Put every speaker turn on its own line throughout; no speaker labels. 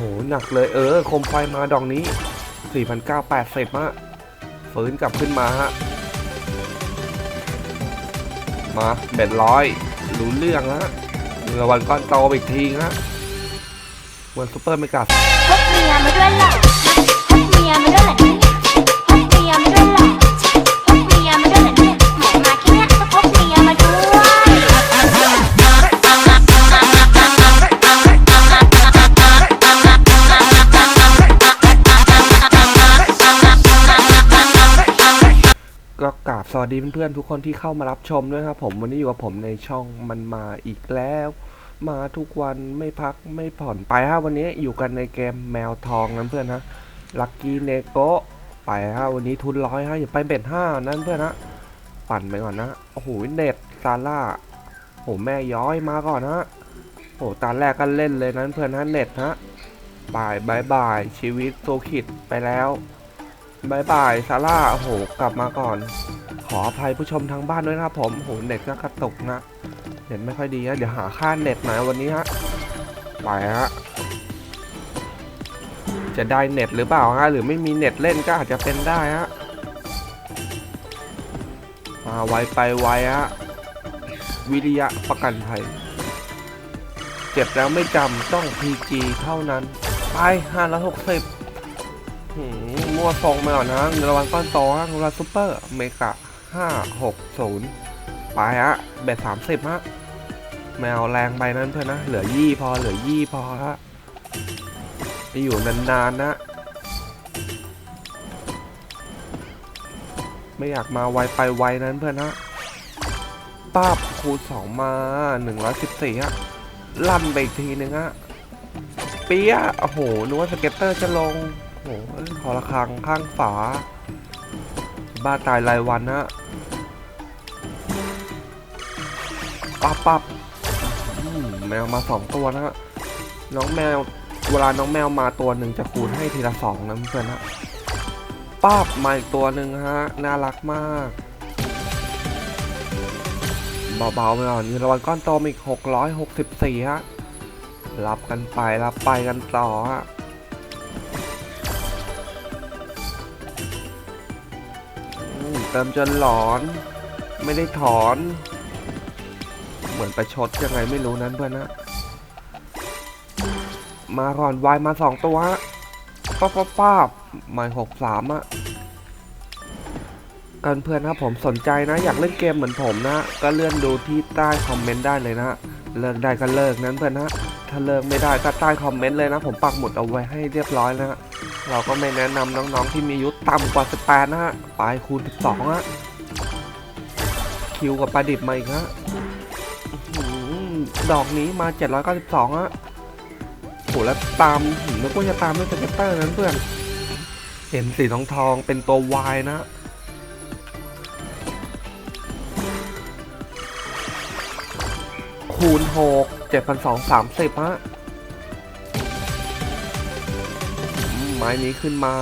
หหนักเลยเออคมไฟมาดองนี้ 4,980ฮะฟื้นกลับขึ้นมาฮะ มาเบ็ดร้อยรู้เรื่องฮะรางวันก้อนโตอีกทีฮะวันซูเปอร์ไม่ก
ลับพกเมียมาด้วยล่ะพกเมียมาด้วยแหละ ดี
เพื่อนๆทุกคนที่เข้ามารับชมด้วยครับผมวันนี้อยู่กับผมในช่องมันมาอีกแล้ว มาทุกวันไม่พักไม่ผ่อนไปฮะวันนี้อยู่กันในเกมแมวทองนั้นเพื่อนนะลักกี้เนโกไปฮะวันนี้ทุนร้อยฮะอย่าไปเบ็ดห้านั้นเพื่อนนะปั่นไปก่อนนะโอ้โหเน็ตซาร่าโอ้โหแม่ย้อยมาก่อนฮะโอ้โหตาแรกก็เล่นเลยนั้นเพื่อนฮะเน็ตฮะบายบายบายชีวิตโซคิดไปแล้ว บายบายซาร่าโอ้โห กลับมาก่อน ขออภัยผู้ชมทางบ้านด้วยนะครับผมโอ้โหเน็ตก็กระตุกนะเน็ตไม่ค่อยดีนะเดี๋ยวหาค่าเน็ตมาวันนี้ฮะไปฮะจะได้เน็ตหรือเปล่าฮะหรือไม่มีเน็ตเล่นก็อาจจะเป็นได้ฮะมาไวไปไวฮะวิริยะประกันภัยเจ็บแล้วไม่จำต้อง PG เท่านั้น ไปห้าร้อยหกสิบ มั่วทรงมาก่อนนะเงินรางวัลก้อนโตฮะเงินรางวัลซูเปอร์เมกะห้าหกศูนย์ไปฮะเบ็ดสามสิบฮะแมวแรงไปนั้นเพื่อนนะ เหลือยี่พอเหลือยี่พอฮะจะอยู่นานๆนะ ไม่อยากมาไวไปไวนั้นเพื่อนนะป้าบคูณสองมาหนึ่งร้อยสิบสี่ฮะลั่นไปอีกทีนึงฮะเปียโอ้โหนึกว่าสเก็ตเตอร์จะลง โอ้โหขอระคังข้างฝา บ้าตายรายวันฮะปั๊บปับแมวมาสองตัวนะฮะน้องแมวเวลาน้องแมวมาตัวหนึ่งจะคูณให้ทีละสองนะเพื่อนนะปั๊บมาอีกตัวหนึ่งฮะ น่ารักมาก เบาๆไปก่อนเงินรางวัลก้อนโตมอีกหกร้อยหกสิบสี่ฮะ รับกันไป รับไปกันต่อฮะ เติมจนหลอน ไม่ได้ถอน เหมือนประชดยังไงไม่รู้นั้นเพื่อนนะมาก่อนวายมาสองตัวฮะป้าป้าป้าหมายหกสามอะกันเพื่อนครับผมสนใจนะ อยากเล่นเกมเหมือนผมนะ ก็เลื่อนดูที่ใต้คอมเมนต์ได้เลยนะเลิกได้ก็เลิกนั้นเพื่อนนะ ถ้าเลิกไม่ได้ก็ใต้คอมเมนต์เลยนะ ผมปักหมุดเอาไว้ให้เรียบร้อยแล้วนะเราก็ไม่แนะนำน้องๆที่มีอายุต่ำกว่า 18 นะฮะไปคูณ 12ฮะคิวกับปลาดิบมาอีกฮะอื้อหือดอกนี้มา 792ฮะโหแล้วตามถึงนึกว่าจะตามด้วยสเก็ตเตอร์นั้นเพื่อนเห็นสีทองทองเป็นตัววายนะ คูณ6 7,230ฮะอืมสิบฮะไม้นี้ขึ้นมา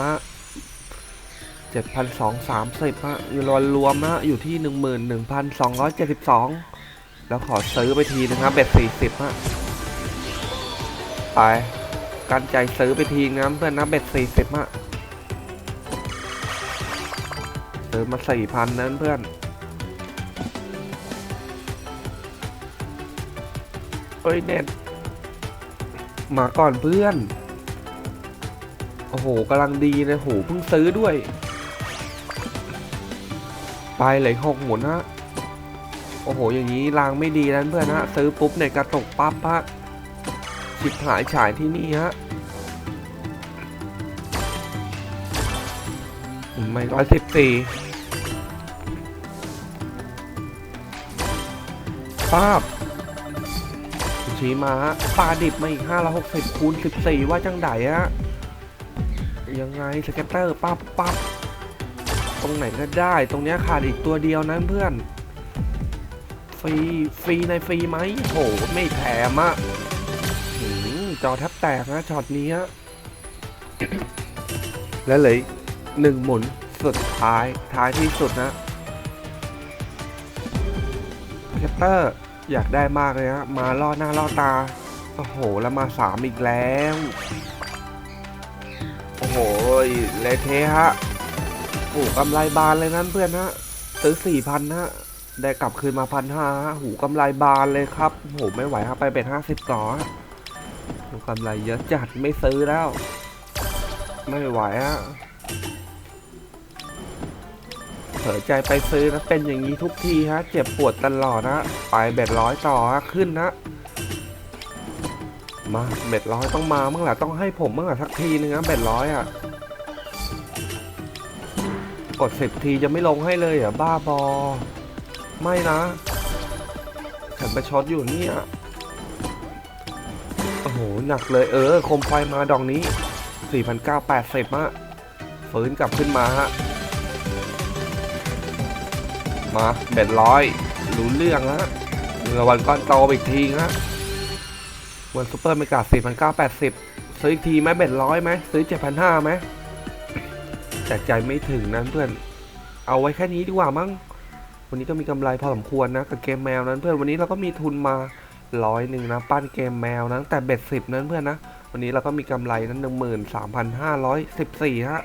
เจ็ดพันสองสามสิบฮะเงินรวัลรวมนะอยู่ที่หนึ่งหมื่นหนึ่งพันสองร้อยเจ็ดสิบสองแล้วขอซื้อไปทีนึงครับเบ็ดสี่สิบฮะไปกันใจซื้อไปทีนะเพื่อนนะเบ็ดสี่สิบฮะซื้อมาสี่พันนั้นเพื่อน้ยเน็ตมาก่อนเพื่อน โอ้โหกำลังดีเลยโหเพิ่งซื้อด้วย ไปเลยหกหมุนฮะ โอ้โห อย่างนี้รางไม่ดีนั้นเพื่อนฮะ ซื้อปุ๊บเนี่ยกระตกปั๊บฮะชิบหายฉายที่นี่ฮะไม่ร้อยสิบสี่ป้าบ ชี้มาฮะปลาดิบมาอีกห้าร้อยหกสิบคูณสิบสี่ว่าจังไดฮะ ยังไงสเก็ตเตอร์ปั๊บปั๊บตรงไหนก็ได้ ตรงเนี้ยขาดอีกตัวเดียวนั้นเพื่อนฟรีฟรีในฟรีไหมโหไม่แถมอะหืมจอแทบแตกนะช็อตนี้ฮะและเลยหนึ่งหมุนสุดท้ายท้ายที่สุดนะสเก็ตเตอร์ อยากได้มากเลยฮะมาล่อหน้าล่อตา โอ้โห แล้วมาสามอีกแล้ว โอ้โหเละเทะฮะโอ้กำไรบานเลยนั้นเพื่อนฮะซื้อสี่พันฮะ ได้กลับคืนมาพันห้าหูกำไรบานเลยครับโหไม่ไหวครับไปเป็นห้าสิบต่อหูกำไรเยอะจัดไม่ซื้อแล้ว ไม่ไหวฮะ ลอใจไปซื้อนะเป็นอย่างนี้ทุกทีฮะ เจ็บปวดตลอดนะไปเบ็ดร้อยต่อฮะขึ้นนะ มาเบ็ดร้อยต้องมาเมื่อไหร่ต้องให้ผมเมื่อไหร่สักทีนึงนะเบ็ดร้อยอะกดสิบทีจะไม่ลงให้เลยเหรอะบ้าบอ ไม่นะฉันไปช็อตอยู่เนี่ยโอ้โหหนักเลยเออ คมไฟมาดอกนี้ 4,980อะฟื้นกลับขึ้นมาฮะ มาเบ็ดร้อยรู้เรื่องฮะเงินวันก้อนโตอีกทีฮะวันซูเปอร์เมกา4,980ซื้ออีกทีไหมเบ็ดร้อยไหมซื้อ7,500ไหมแต่ใจไม่ถึงนั้นเพื่อน เอาไว้แค่นี้ดีกว่ามั้งวันนี้ก็มีกำไรพอสมควรนะกับเกมแมวนั้นเพื่อนวันนี้เราก็มีทุนมาร้อยหนึ่งนะปั้นเกมแมวนะตั้งแต่เบ็ดสิบนั้นเพื่อนนะวันนี้เราก็มีกำไรนั้นหนึ่งหมื่นสามพันห้าร้อยสิบสี่ฮะ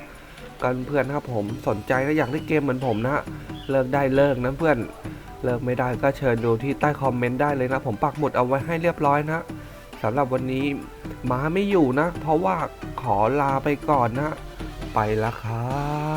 กันเพื่อนครับผมสนใจและอยากเล่นเกมเหมือนผมนะเลิกได้เลิกนะเพื่อนเลิกไม่ได้ก็เชิญดูที่ใต้คอมเมนต์ได้เลยนะ ผมปักหมุดเอาไว้ให้เรียบร้อยนะสำหรับวันนี้มาไม่อยู่นะ เพราะว่าขอลาไปก่อนนะ ไปละครับ